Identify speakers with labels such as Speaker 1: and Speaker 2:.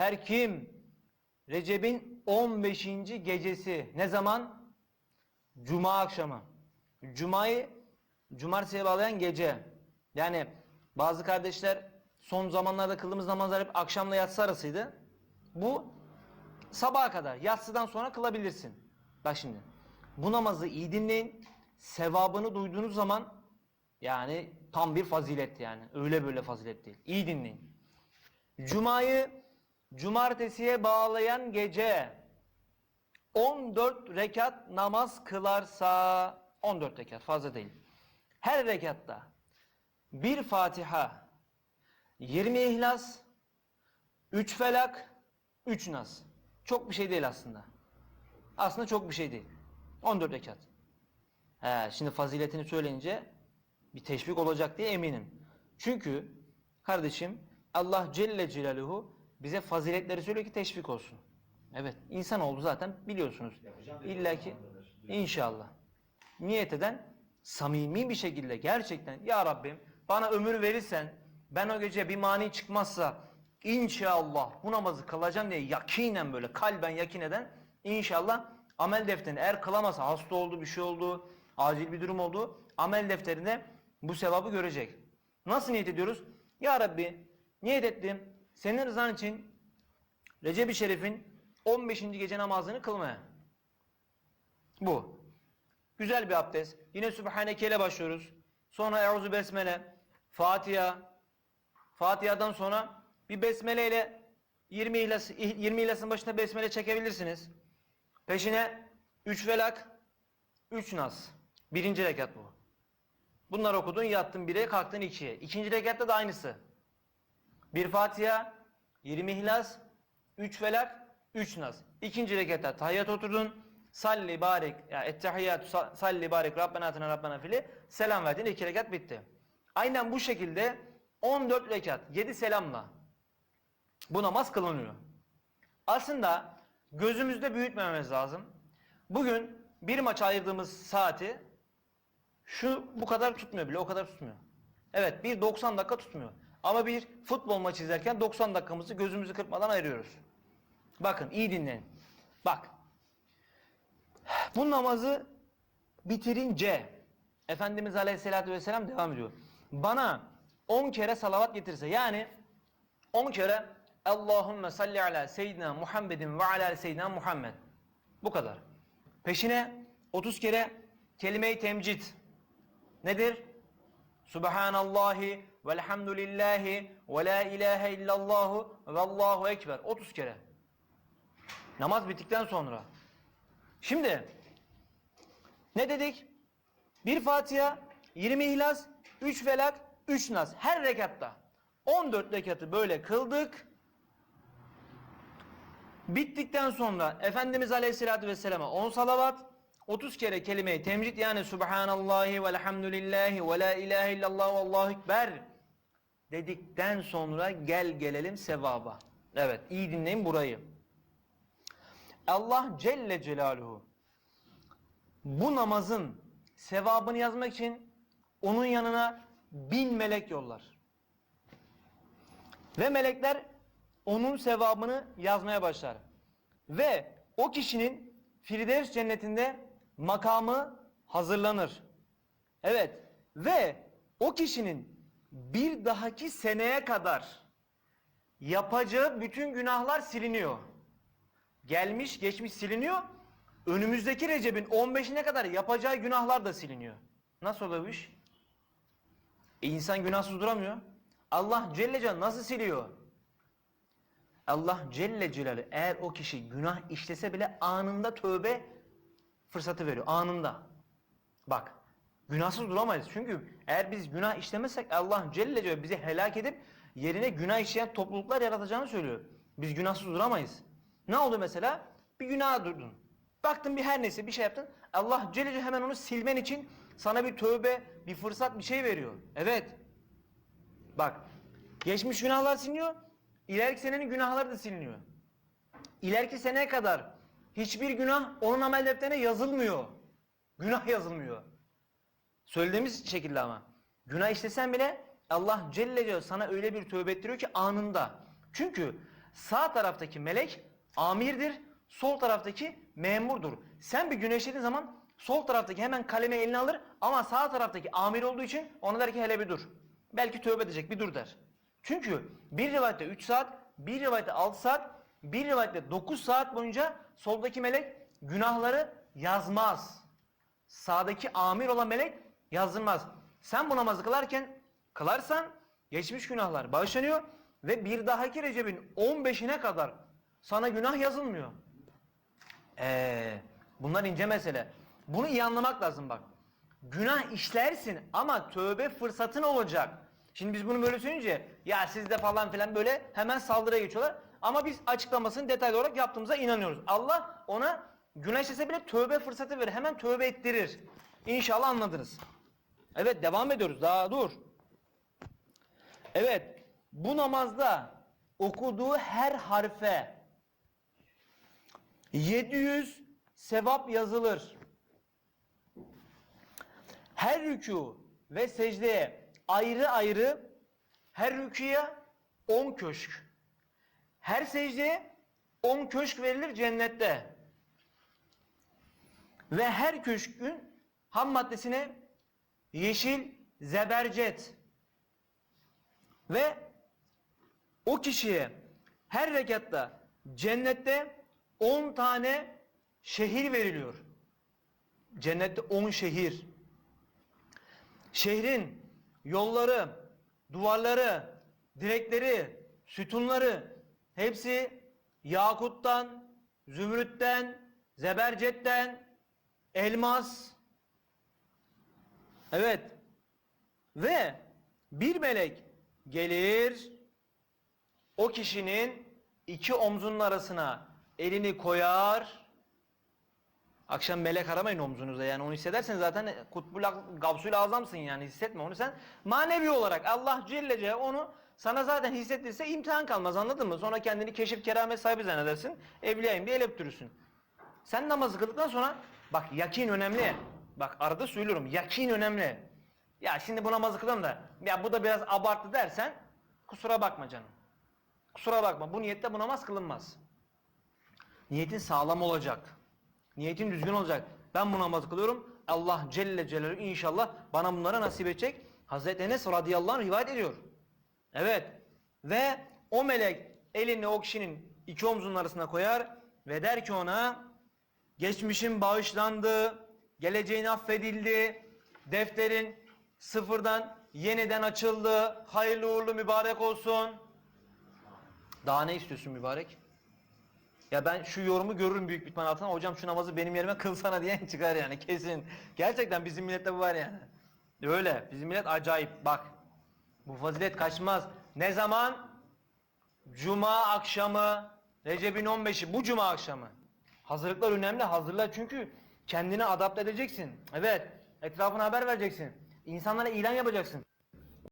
Speaker 1: Her kim Recep'in 15. gecesi ne zaman? Cuma akşamı. Cuma'yı cumartesiye bağlayan gece. Yani bazı kardeşler son zamanlarda kıldığımız namazlar hep akşamla yatsı arasıydı. Bu sabaha kadar yatsıdan sonra kılabilirsin. Bak şimdi bu namazı iyi dinleyin. Sevabını duyduğunuz zaman yani tam bir fazilet yani. Öyle böyle fazilet değil. İyi dinleyin. Cuma'yı cumartesiye bağlayan gece 14 rekat namaz kılarsa 14 rekat fazla değil. Her rekatta bir Fatiha, 20 İhlas, 3 Felak, 3 Nas. Çok bir şey değil aslında. Aslında çok bir şey değil. 14 rekat. He, şimdi faziletini söyleyince bir teşvik olacak diye eminim. Çünkü kardeşim Allah Celle Celaluhu bize faziletleri söylüyor ki teşvik olsun. Evet insan oldu zaten biliyorsunuz. İlla ki inşallah. Niyet eden samimi bir şekilde gerçekten ya Rabbim bana ömür verirsen ben o gece bir mani çıkmazsa inşallah bu namazı kılacağım diye yakinen böyle kalben yakin eden inşallah amel defterini eğer kılamasa hasta oldu bir şey oldu acil bir durum oldu amel defterinde bu sevabı görecek. Nasıl niyet ediyoruz? Ya Rabbi niyet ettim senin rızan için Recep-i Şerif'in 15. gece namazını kılmaya. Bu. Güzel bir abdest. Yine Sübhaneke ile başlıyoruz. Sonra Euzu Besmele, Fatiha. Fatiha'dan sonra bir besmele ile 20 ihlas 20 ihlasın başına besmele çekebilirsiniz. Peşine 3 velak, 3 nas. Birinci rekat bu. Bunlar okudun, yattın 1'e, kalktın 2'ye. İkinci rekatta da aynısı. Bir Fatiha, 20 ihlas, 3 felak, 3 nas. İkinci rekatta tahiyyat oturdun. Salli barik ya ettehiyyatü sa- salli barik Rabbena atina Rabbena fili selam verdin. iki rekat bitti. Aynen bu şekilde 14 rekat 7 selamla bu namaz kılınıyor. Aslında gözümüzde büyütmememiz lazım. Bugün bir maç ayırdığımız saati şu bu kadar tutmuyor bile o kadar tutmuyor. Evet bir 90 dakika tutmuyor. Ama bir futbol maçı izlerken 90 dakikamızı gözümüzü kırpmadan ayırıyoruz. Bakın iyi dinleyin. Bak. Bu namazı bitirince Efendimiz Aleyhisselatü Vesselam devam ediyor. Bana 10 kere salavat getirse yani 10 kere Allahümme salli ala seyyidina Muhammedin ve ala seyyidina Muhammed. Bu kadar. Peşine 30 kere kelime-i temcid. Nedir? Subhanallahi velhamdülillahi ve la ilahe illallahu ve allahu ekber. 30 kere. Namaz bittikten sonra. Şimdi ne dedik? Bir Fatiha, 20 İhlas, 3 Felak, 3 Nas. Her rekatta. 14 rekatı böyle kıldık. Bittikten sonra Efendimiz Aleyhisselatü Vesselam'a 10 salavat, 30 kere kelime-i temcid yani Subhanallahi velhamdülillahi ve la ilahe illallah ve allahu ekber dedikten sonra gel gelelim sevaba. Evet iyi dinleyin burayı. Allah Celle Celaluhu bu namazın sevabını yazmak için onun yanına bin melek yollar. Ve melekler onun sevabını yazmaya başlar. Ve o kişinin Firdevs cennetinde makamı hazırlanır. Evet ve o kişinin bir dahaki seneye kadar yapacağı bütün günahlar siliniyor. Gelmiş geçmiş siliniyor. Önümüzdeki Recep'in 15'ine kadar yapacağı günahlar da siliniyor. Nasıl oluyor bu iş? E insan günahsız duramıyor. Allah Celle Celaluhu nasıl siliyor? Allah Celle Celaluhu eğer o kişi günah işlese bile anında tövbe fırsatı veriyor. Anında. Bak. Günahsız duramayız. Çünkü eğer biz günah işlemezsek Allah Celle Celaluhu bizi helak edip yerine günah işleyen topluluklar yaratacağını söylüyor. Biz günahsız duramayız. Ne oldu mesela? Bir günah durdun. Baktın bir her neyse bir şey yaptın. Allah Celle Celaluhu hemen onu silmen için sana bir tövbe, bir fırsat, bir şey veriyor. Evet. Bak. Geçmiş günahlar siliniyor. İleriki senenin günahları da siliniyor. İleriki seneye kadar hiçbir günah onun amel defterine yazılmıyor. Günah yazılmıyor. Söylediğimiz şekilde ama. Günah işlesen bile Allah Celle Celaluhu sana öyle bir tövbe ettiriyor ki anında. Çünkü Sağ taraftaki melek amirdir, sol taraftaki memurdur. Sen bir güneşlediğin zaman sol taraftaki hemen kalemi eline alır ama sağ taraftaki amir olduğu için ona der ki hele bir dur. Belki tövbe edecek bir dur der. Çünkü bir rivayette 3 saat, bir rivayette 6 saat, bir rivayette 9 saat boyunca soldaki melek günahları yazmaz. Sağdaki amir olan melek yazılmaz. Sen bu namazı kılarken kılarsan geçmiş günahlar bağışlanıyor ve bir dahaki Recep'in 15'ine kadar sana günah yazılmıyor. Ee, bunlar ince mesele. Bunu iyi anlamak lazım bak. Günah işlersin ama tövbe fırsatın olacak. Şimdi biz bunu böyle söyleyince ya sizde falan filan böyle hemen saldırıya geçiyorlar. Ama biz açıklamasını detaylı olarak yaptığımıza inanıyoruz. Allah ona günah işlese bile tövbe fırsatı verir. Hemen tövbe ettirir. İnşallah anladınız. Evet devam ediyoruz. Daha dur. Evet. Bu namazda okuduğu her harfe 700 sevap yazılır. Her rükû ve secdeye ayrı ayrı her rüküye 10 köşk. Her secdeye 10 köşk verilir cennette. Ve her köşkün ham maddesine yeşil zebercet ve o kişiye her rekatta cennette 10 tane şehir veriliyor. Cennette 10 şehir. Şehrin yolları, duvarları, direkleri, sütunları hepsi yakuttan, zümrütten, zebercetten, elmas. Evet. Ve bir melek gelir o kişinin iki omzunun arasına elini koyar. Akşam melek aramayın omzunuza yani onu hissedersen zaten kutbul gavsul azamsın yani hissetme onu sen. Manevi olarak Allah Celle Celle onu sana zaten hissettirse imtihan kalmaz anladın mı? Sonra kendini keşif keramet sahibi zannedersin. Evliyayım diye el öptürürsün. Sen namazı kıldıktan sonra bak yakin önemli. Bak arada söylüyorum yakin önemli. Ya şimdi bu namazı kılalım da ya bu da biraz abarttı dersen kusura bakma canım. Kusura bakma bu niyette bu namaz kılınmaz. Niyetin sağlam olacak. Niyetin düzgün olacak. Ben bu namazı kılıyorum. Allah Celle Celaluhu inşallah bana bunları nasip edecek. Hazreti Enes radıyallahu anh rivayet ediyor. Evet. Ve o melek elini o kişinin iki omzunun arasına koyar ve der ki ona geçmişin bağışlandı, geleceğin affedildi, defterin sıfırdan yeniden açıldı, hayırlı uğurlu mübarek olsun. Daha ne istiyorsun mübarek? Ya ben şu yorumu görürüm büyük bir altına. Hocam şu namazı benim yerime kılsana diyen çıkar yani kesin. Gerçekten bizim millette bu var yani. Öyle. Bizim millet acayip. Bak. Bu fazilet kaçmaz. Ne zaman? Cuma akşamı. Recep'in 15'i. Bu cuma akşamı. Hazırlıklar önemli. Hazırla çünkü kendini adapte edeceksin. Evet. Etrafına haber vereceksin. İnsanlara ilan yapacaksın.